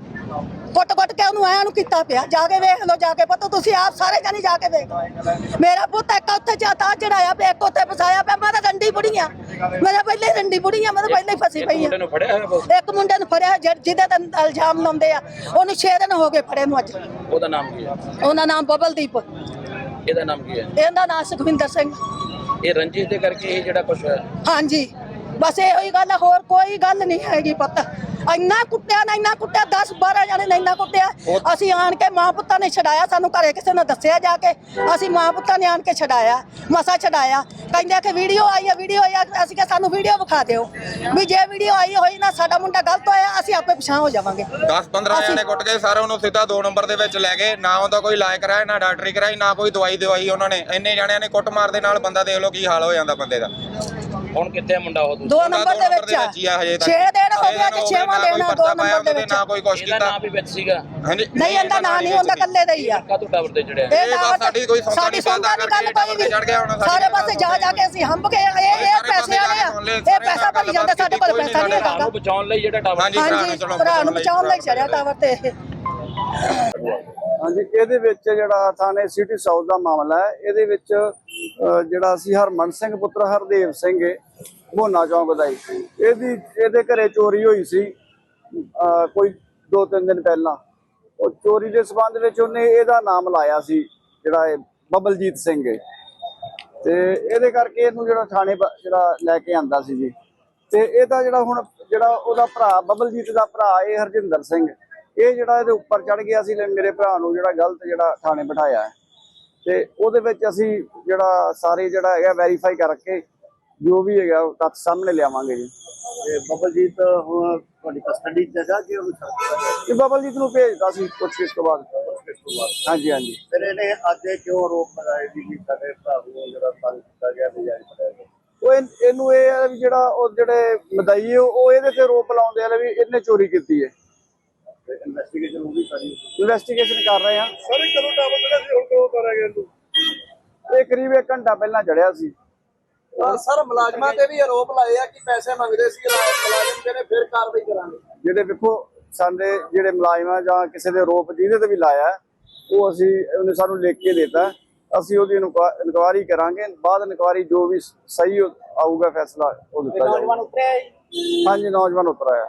ਕੁੱਟ ਕੁੱਟ ਕੇ ਉਹਨੂੰ ਐਂ ਨੂੰ ਕੀਤਾ ਪਿਆ। ਜਾ ਕੇ ਵੇਖ ਲਓ ਜਾ ਕੇ। ਪਤਾ ਤੁਸੀਂ ਆਪ ਸਾਰੇ ਜਾਨੀ ਜਾ ਕੇ ਵੇਖ ਲਓ। ਮੇਰਾ ਪੁੱਤ ਇੱਕ ਉੱਥੇ ਚਾਤਾ ਚੜਾਇਆ ਪਿਆ ਇੱਕ ਉੱਥੇ ਫਸਾਇਆ ਪਿਆ। ਮੈਂ ਤਾਂ ਰੰਡੀ ਬੁੜੀ ਆ। ਮੈਂ ਤਾਂ ਪਹਿਲੇ ਰੰਡੀ ਬੁੜੀ ਆ ਮੈਂ ਤਾਂ ਪਹਿਲੇ ਹੀ ਫਸੀ ਪਈ ਮੁੰਡੇ ਆ ਨੂੰ ਫੜਿਆ ਹੋਇਆ ਪੁਲਿਸ? ਇੱਕ ਮੁੰਡੇ ਨੂੰ ਫੜਿਆ ਜਿਹ- ਜਿਹਦੇ ਤੇ ਇਲਜ਼ਾਮ ਲਾਉਂਦੇ ਆ। ਉਹਨੂੰ 6 ਦਿਨ ਹੋ ਗਏ ਫੜੇ ਨੂੰ ਅੱਜ। ਉਹਦਾ ਨਾਮ ਕੀ ਹੈ ਉਹਦਾ ਨਾਮ ਬਬਲਦੀਪ। ਇਹਦਾ ਨਾਮ ਕੀ ਹੈ ਇਹਦਾ ਨਾਮ ਸੁਖਵਿੰਦਰ ਸਿੰਘ। ਇਹ ਰੰਜਿਸ਼ ਦੇ ਕਰਕੇ ਇਹ ਜਿਹੜਾ ਕੁਝ ਹੋਇਆ? ਹਾਂਜੀ। ਬਸ ਇਹੋ ਹੀ ਗੱਲ ਆ, ਹੋਰ ਕੋਈ ਗੱਲ ਨਹੀਂ ਹੈਗੀ ਪੁੱਤ। ਇੰਨਾ ਕੁੱਟਿਆ ਨਾ ਇੰਨਾ ਕੁੱਟਿਆ 10 12 ਜਣੇ ਨੇ ਇੰਨਾ ਕੁੱਟਿਆ। ਅਸੀਂ ਆਣ ਕੇ ਮਾਂ ਪੁੱਤਾਂ ਨੇ ਛਡਾਇਆ ਸਾਨੂੰ ਘਰੇ ਕਿਸੇ ਨੇ ਦੱਸਿਆ ਜਾ ਕੇ। ਅਸੀਂ ਮਾਂ ਪੁੱਤਾਂ ਨੇ ਆਣ ਕੇ ਛਡਾਇਆ ਮਸਾ ਛਡਾਇਆ। ਕਹਿੰਦੇ ਕਿ ਵੀਡੀਓ ਆਈ ਆ ਵੀਡੀਓ ਆਈ ਆ ਅਸੀਂ ਕਿ ਸਾਨੂੰ ਵੀਡੀਓ ਵਿਖਾ ਦਿਓ। ਵੀ ਜੇ ਵੀਡੀਓ ਆਈ ਹੋਈ ਨਾ ਸਾਡਾ ਮੁੰਡਾ ਗਲਤ ਹੋਇਆ ਅਸੀਂ ਆਪੇ ਪਛਾਣ ਹੋ ਜਾਵਾਂਗੇ। 10 15 ਅਸੀਂ- ਜਣੇ ਕੁੱਟ ਕੇ ਸਾਰੇ ਉਹਨੂੰ ਸਿੱਧਾ 2 ਨੰਬਰ ਦੇ ਵਿੱਚ ਲੈ ਗਏ। ਨਾ ਉਹਦਾ ਕੋਈ ਇਲਾਜ ਕਰਾਇਆ ਨਾ ਡਾਕਟਰੀ ਕਰਾਈ ਨਾ ਕੋਈ ਦਵਾਈ ਦਵਾਈ ਉਹਨਾਂ ਨੇ। ਇੰਨੇ ਜਣਿਆਂ ਨੇ ਕੁੱਟ ਮਾਰ ਦੇ ਨਾਲ ਬੰਦਾ ਦੇਖ ਲਓ ਕੀ ਹਾਲ ਹੋ ਜਾਂਦਾ ਬੰਦੇ ਦਾ। ਹੁਣ ਕਿੱਥੇ ਮੁੰਡਾ ਉਹ? ਦੋ ਨੰਬਰ ਦੋ ਵਿੱਚ ਆ। ਹਜੇ ਤੱਕ। 6 ਦਿਨ ਹੋ ਗਿਆ ਤੇ 6ਵਾਂ ਨਾ ਕੋਈ ਦੇਣਾ ਦੋ ਨੰਬਰ ਦੇ ਵਿੱਚ। ਨਾ ਕੋਈ ਕੁਛ ਇਹਦਾ ਕੀਤਾ। ਨਾਮ ਵੀ ਵਿੱਚ ਸੀਗਾ। ਹਾਂਜੀ। ਨਹੀਂ ਇਹਦਾ ਨਾਂ ਨਹੀਂ ਹੁੰਦਾ ਕੱਲੇ ਦਾ ਹੀ ਆ। ਕਾ ਤੂੰ ਟਾਵਰ ਤੇ ਚੜਿਆ? ਇਹ ਬਸ ਸਾਡੀ ਕੋਈ ਸਾਡੀ ਨਹੀਂ ਗੱਲ ਕਰਕੇ ਕੋਈ ਵੀ ਚੜ੍ਹ ਗਿਆ ਹੁਣ ਸਾਡੀ ਸਾਰੇ ਪਾਸੇ ਜਾ ਜਾ ਕੇ ਅਸੀਂ ਹੰਬ ਕੇ ਇਹ ਇਹ ਪੈਸੇ ਵਾਲੇ ਆ। ਜਾ ਇਹ ਪੈਸਾ ਭਰੀ ਜਾਂਦਾ ਸਾਡੇ ਕੋਲ ਪੈਸਾ ਨਹੀਂ ਹੈਗਾ। ਨੂੰ ਬਚਾਉਣ ਲਈ ਜਿਹੜਾ ਟਾਵਰ ਹਾਂਜੀ ਭਰਾ ਨੂੰ ਨੂੰ ਬਚਾਉਣ ਲਈ ਚੜਿਆ ਟਾਵਰ ਤੇ। ਇਹ ਹਾਂਜੀ, ਇਹਦੇ ਵਿੱਚ ਜਿਹੜਾ ਥਾਣੇ ਸਿਟੀ ਸਾਊਥ ਦਾ ਮਾਮਲਾ ਹੈ। ਇਹਦੇ ਵਿੱਚ ਜਿਹੜਾ ਸੀ ਹਰਮਨ ਸਿੰਘ, ਪੁੱਤਰ ਹਰਦੇਵ ਸਿੰਘ ਹੈ ਮੋਨਾ ਚੌਂਕ ਦਾ ਹੀ ਇਹਦੀ, ਇਹਦੇ ਘਰੇ ਚੋਰੀ ਹੋਈ ਸੀ ਕੋਈ ਦੋ ਤਿੰਨ ਦਿਨ ਪਹਿਲਾਂ। ਉਹ ਚੋਰੀ ਦੇ ਸਬੰਧ ਵਿੱਚ ਉਹਨੇ ਇਹਦਾ ਨਾਮ ਲਾਇਆ ਸੀ, ਜਿਹੜਾ ਇਹ ਬਬਲਜੀਤ ਸਿੰਘ ਤੇ ਇਹਦੇ ਕਰਕੇ ਇਹਨੂੰ ਜਿਹੜਾ ਥਾਣੇ ਜਿਹੜਾ ਲੈ ਕੇ ਆਂਦਾ ਸੀ ਜੀ। ਤੇ ਇਹਦਾ ਜਿਹੜਾ ਹੁਣ, ਜਿਹੜਾ ਉਹਦਾ ਭਰਾ, ਬਬਲਜੀਤ ਦਾ ਭਰਾ ਇਹ ਹਰਜਿੰਦਰ ਸਿੰਘ। ਇਹ ਜਿਹੜਾ ਇਹਦੇ ਉੱਪਰ ਚੜ ਗਿਆ ਸੀ ਮੇਰੇ ਭਰਾ ਨੂੰ ਜਿਹੜਾ ਗਲਤ ਜਿਹੜਾ ਥਾਣੇ ਬਿਠਾਇਆ ਤੇ ਉਹਦੇ ਵਿੱਚ ਅਸੀਂ ਜਿਹੜਾ ਸਾਰੇ ਜਿਹੜਾ ਹੈਗਾ ਵੈਰੀਫਾਈ ਕਰਕੇ ਜੋ ਵੀ ਹੈਗਾ ਉਹ ਤੱਥ ਸਾਹਮਣੇ ਲਿਆਵਾਂਗੇ ਜੀ। ਤੇ ਬਬਲਜੀਤ ਹੁਣ ਤੁਹਾਡੀ ਕਸਟਡੀ ਚ ਹੈਗਾ ਕਿ ਉਹਨੂੰ ਛੱਡ? ਤੇ ਬਬਲਜੀਤ ਨੂੰ ਭੇਜਦਾ ਸੀ ਬਾਅਦ। ਇਸ ਤੋਂ ਬਾਅਦ। ਹਾਂਜੀ ਹਾਂਜੀ। ਫਿਰ ਇਹਨੇ ਅੱਜ ਕਿਉਂ ਆਰੋਪ ਲਗਾਏ ਸੀ ਕਿ ਸਾਡੇ ਭਰਾ ਨੂੰ ਜਿਹੜਾ ਤੰਗ ਕੀਤਾ ਗਿਆ ਨਜਾਇਜ਼ ਫੜਿਆ ਗਿਆ? ਉਹ ਇਹ- ਇਹਨੂੰ ਇਹ ਜਿਹੜਾ ਉਹ ਜਿਹੜੇ ਮਦਈ ਉਹ ਇਹਦੇ ਤੇ ਰੋਪ ਲਾਉਂਦੇ ਆ ਵੀ ਇਹਨੇ ਚੋਰੀ ਕੀਤੀ ਹੈ। ਇਨਵੈਸਟੀਗੇਸ਼ਨ ਉਹ ਵੀ ਕਰੀ ਇਨਵੈਸਟੀਗੇਸ਼ਨ ਕਰ ਰਹੇ ਆ ਸਰ ਕਦੋਂ ਟਾਵਰ ਜਿਹੜਾ ਸੀ ਹੁਣ ਕਦੋਂ ਉਤਾਰਿਆ ਗਿਆ ਇਹਨੂੰ? ਇਹ ਕਰੀਬ 1 ਘੰਟਾ ਪਹਿਲਾਂ ਚੜਿਆ ਸੀ। ਸਰ ਮੁਲਾਜ਼ਮਾਂ ਤੇ ਵੀ ਆਰੋਪ ਲਾਏ ਆ ਕਿ ਪੈਸੇ ਮੰਗਦੇ ਸੀ ਮੁਲਾਜ਼ਮ ਕਹਿੰਦੇ ਫਿਰ ਕਾਰਵਾਈ ਕਰਾਂਗੇ। ਜਿਹੜੇ ਵੇਖੋ ਸਾਡੇ ਜਿਹੜੇ ਮੁਲਾਜ਼ਮਾਂ ਜਾਂ ਕਿਸੇ ਦੇ ਰੋਪ ਜਿਹਦੇ ਤੇ ਵੀ ਲਾਇਆ ਹੈ, ਉਹ ਅਸੀਂ ਉਹਨੇ ਸਾਨੂੰ ਲਿਖ ਕੇ ਦਿੱਤਾ। ਅਸੀਂ ਉਹਦੀ ਇਨਕੁਆਇਰੀ ਕਰਾਂਗੇ। ਬਾਅਦ ਇਨਕੁਆਇਰੀ ਜੋ ਵੀ ਸਹੀ ਆਊਗਾ ਫੈਸਲਾ ਉਹ ਦਿੱਤਾ ਜਾਊਗਾ। ਉਤਰਿਆ ਹਾਂਜੀ ਨੌਜਵਾਨ ਉਤਰ ਆਇਆ